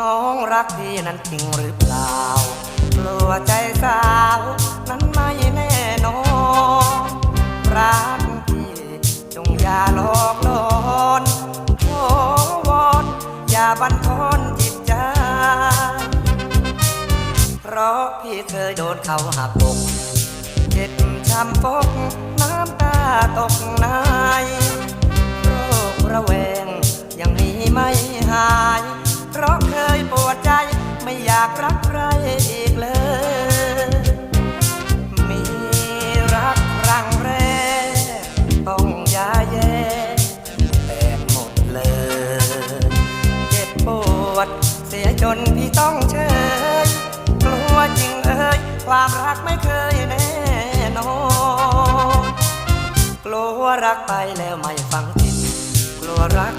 น้องรักพี่นั้นจริงหรือเปล่ากลัวใจสาว นั้นไม่แน่นอนรักพี่จงอย่าหลอกลอนขอวอนอย่าบันทอนจิตใจ เพราะพี่เคยโดนเขาหักอกเจ็บช้ำฟกน้ำตาตกในโรคระแวงยังมีไม่หายากรักใครอีกเลยมีรักรังแรต้องยาแย่แตกหมดเลยเจ็บปวดเสียจนพี่ต้องเชยกลัวจริงเอ่ยความรักไม่เคยแน่นอนกลัวรักไปแล้วไม่ฟังจิตกลัวรัก